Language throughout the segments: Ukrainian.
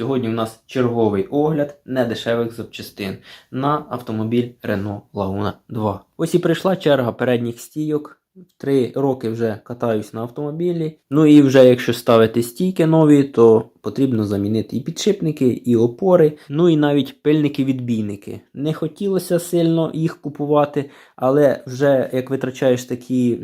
Сьогодні у нас черговий огляд недешевих запчастин на автомобіль Renault Laguna 2. Ось і прийшла черга передніх стійок. Три роки вже катаюсь на автомобілі. Ну і вже якщо ставити стійки нові, то потрібно замінити і підшипники, і опори, ну і навіть пильники-відбійники. Не хотілося сильно їх купувати, але вже як витрачаєш такі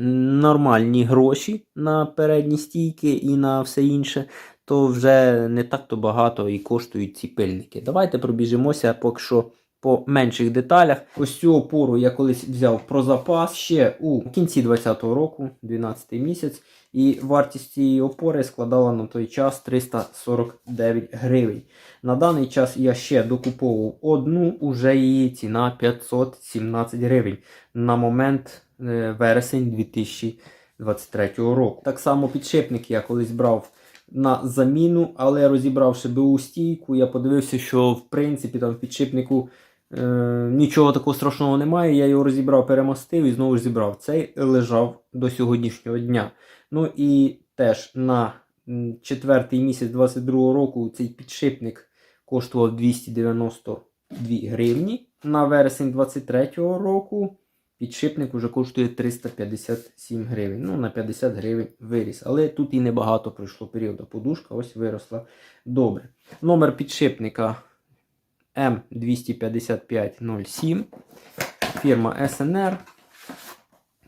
нормальні гроші на передні стійки і на все інше, то вже не так то багато і коштують ці пильники. Давайте пробіжимося поки що по менших деталях. Ось цю опору я колись взяв про запас ще у кінці 2020 року, 12 місяць, і вартість цієї опори складала на той час 349 гривень. На даний час я ще докуповував одну, уже її ціна 517 гривень на момент е, вересень 2023 року. Так само підшипник я колись брав на заміну, але розібравши БУ стійку, я подивився, що в принципі там в підшипнику е, нічого такого страшного немає. Я його розібрав, перемостив і знову ж зібрав. Цей лежав до сьогоднішнього дня. Ну і теж на четвертий місяць 22 року цей підшипник коштував 292 гривні. На вересень 23 року підшипник вже коштує 357 гривень. Ну, на 50 гривень виріс. Але тут і небагато пройшло періоду. Подушка ось виросла добре. Номер підшипника М25507. Фірма СНР.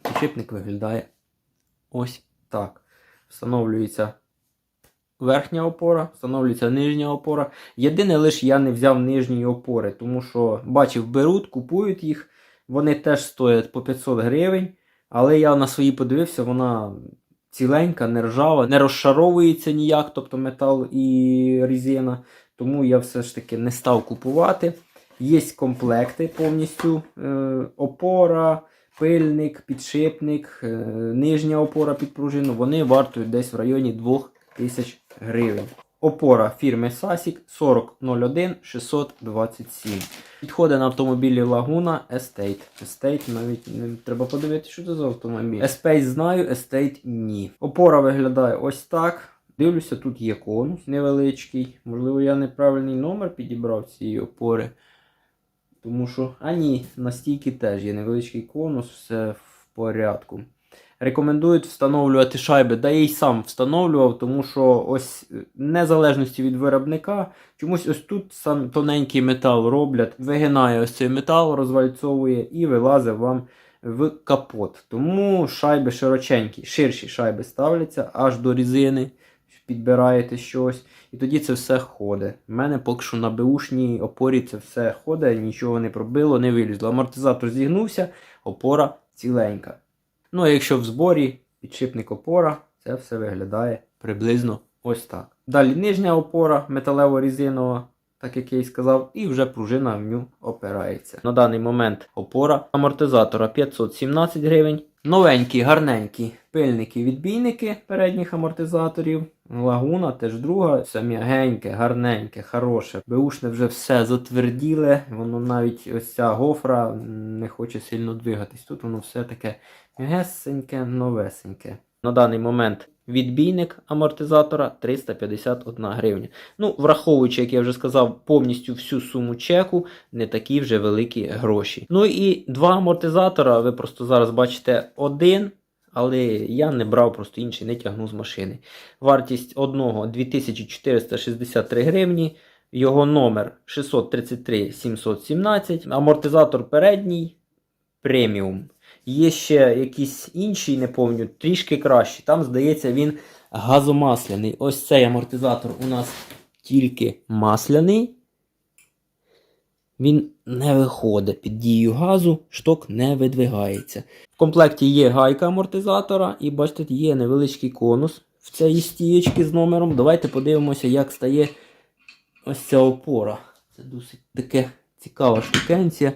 Підшипник виглядає ось так. Встановлюється верхня опора, встановлюється нижня опора. Єдине лише я не взяв нижньої опори, тому що бачив, беруть, купують їх. Вони теж стоять по 500 гривень. Але я на свої подивився, вона ціленька, не ржава, не розшаровується ніяк, тобто метал і резина. Тому я все ж таки не став купувати. Є комплекти повністю: е, опора, пильник, підшипник, е, нижня опора під пружину. Вони вартують десь в районі 2000 гривень. Опора фірми Sasic 4001 627. Підходить на автомобілі Laguna Estate. Estate навіть не треба подивитися, що це за автомобіль. Espace знаю, Estate ні. Опора виглядає ось так. Дивлюся, тут є конус невеличкий. Можливо, я неправильний номер підібрав цієї опори. Тому що, а ні, на стійки теж є невеличкий конус, все в порядку. Рекомендують встановлювати шайби, да я й сам встановлював, тому що ось е, незалежності від виробника, чомусь ось тут сам тоненький метал роблять, вигинає ось цей метал, розвальцовує і вилазить вам в капот. Тому шайби широченькі, ширші шайби ставляться аж до різини, підбираєте щось, і тоді це все ходить. У мене поки що на беушній опорі це все ходить, нічого не пробило, не вилізло. Амортизатор зігнувся, опора ціленька. Ну, а якщо в зборі підшипник опора, це все виглядає приблизно ось так. Далі нижня опора металево-різинова, так як я і сказав, і вже пружина в ню опирається. На даний момент опора амортизатора 517 гривень. Новенькі, гарненькі пильники-відбійники передніх амортизаторів. Лагуна теж друга, все м'ягеньке, гарненьке, хороше. Беушне вже все затверділе, воно навіть ось ця гофра не хоче сильно двигатись. Тут воно все таке м'ягесеньке, новесеньке. На даний момент відбійник амортизатора 351 гривня. Ну, враховуючи, як я вже сказав, повністю всю суму чеку, не такі вже великі гроші. Ну і два амортизатора, ви просто зараз бачите один. Але я не брав просто інший, не тягнув з машини. Вартість одного 2463 гривні. Його номер 633 717. Амортизатор передній преміум. Є ще якісь інші, не пам'ятаю, трішки кращі. Там, здається, він газомасляний. Ось цей амортизатор у нас тільки масляний. Він не виходить під дією газу, шток не видвигається. В комплекті є гайка амортизатора, і бачите, є невеличкий конус в цій стієчці з номером. Давайте подивимося, як стає ось ця опора. Це досить таке цікава штукенція.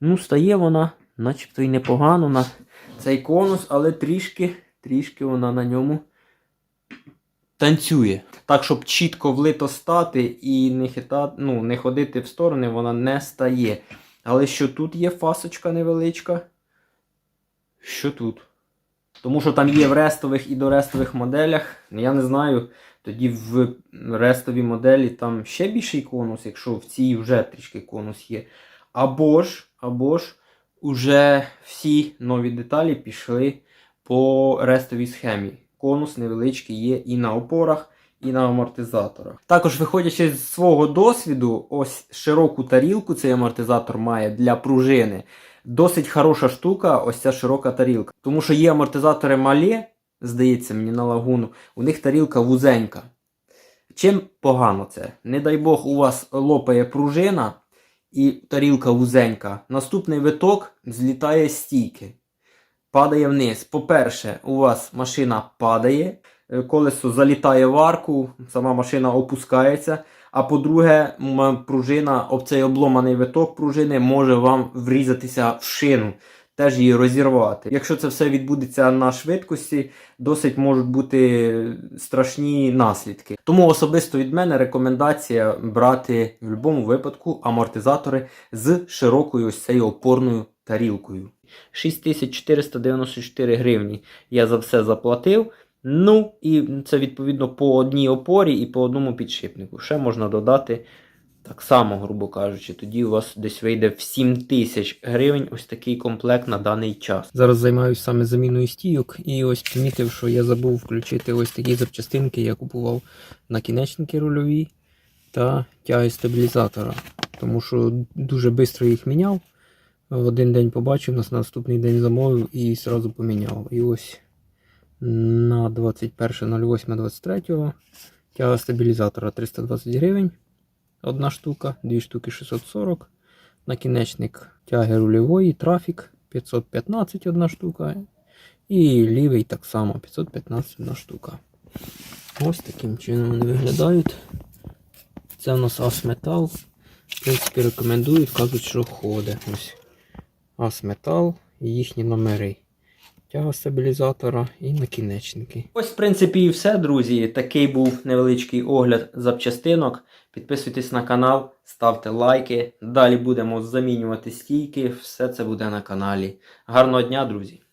Ну, стає вона, начебто і непогано на цей конус, але трішки, трішки вона на ньому танцює. Так, щоб чітко влито стати і не хитати, ну, не ходити в сторони, вона не стає. Але що тут є фасочка невеличка? Що тут? Тому що там є в рестових і дорестових моделях. Я не знаю. Тоді в рестовій моделі там ще більший конус, якщо в цій вже трішки конус є. Або ж, або ж уже всі нові деталі пішли по рестовій схемі. Конус невеличкий є і на опорах, і на амортизаторах. Також, виходячи з свого досвіду, ось широку тарілку цей амортизатор має для пружини. Досить хороша штука, ось ця широка тарілка. Тому що є амортизатори малі, здається мені на лагуну, у них тарілка вузенька. Чим погано це? Не дай Бог, у вас лопає пружина і тарілка вузенька. Наступний виток злітає стійки. Падає вниз. По-перше, у вас машина падає, е, колесо залітає в арку, сама машина опускається. А по-друге, пружина, об цей обломаний виток пружини може вам врізатися в шину, теж її розірвати. Якщо це все відбудеться на швидкості, досить можуть бути страшні наслідки. Тому особисто від мене рекомендація брати в будь-якому випадку амортизатори з широкою ось цією опорною тарілкою. 6494 гривні я за все заплатив. Ну, і це відповідно по одній опорі і по одному підшипнику. Ще можна додати так само, грубо кажучи, тоді у вас десь вийде в 7 тисяч гривень ось такий комплект на даний час. Зараз займаюся саме заміною стійок, і ось помітив, що я забув включити ось такі запчастинки, я купував на кінечники рульові та тяги стабілізатора. Тому що дуже швидко їх міняв. Один день побачив, на наступний день замовив і одразу поміняв. І ось на 21.08.23 тяга стабілізатора 320 гривень. Одна штука, дві штуки 640. Накінечник тяги рульової, трафік 515 одна штука. І лівий так само 515 одна штука. Ось таким чином вони виглядають. Це у нас Асметал. В принципі, рекомендують, кажуть, що ходить. Ось Асметал і їхні номери. Тяга стабілізатора і накінечники. Ось, в принципі, і все, друзі. Такий був невеличкий огляд запчастинок. Підписуйтесь на канал, ставте лайки. Далі будемо замінювати стійки. Все це буде на каналі. Гарного дня, друзі!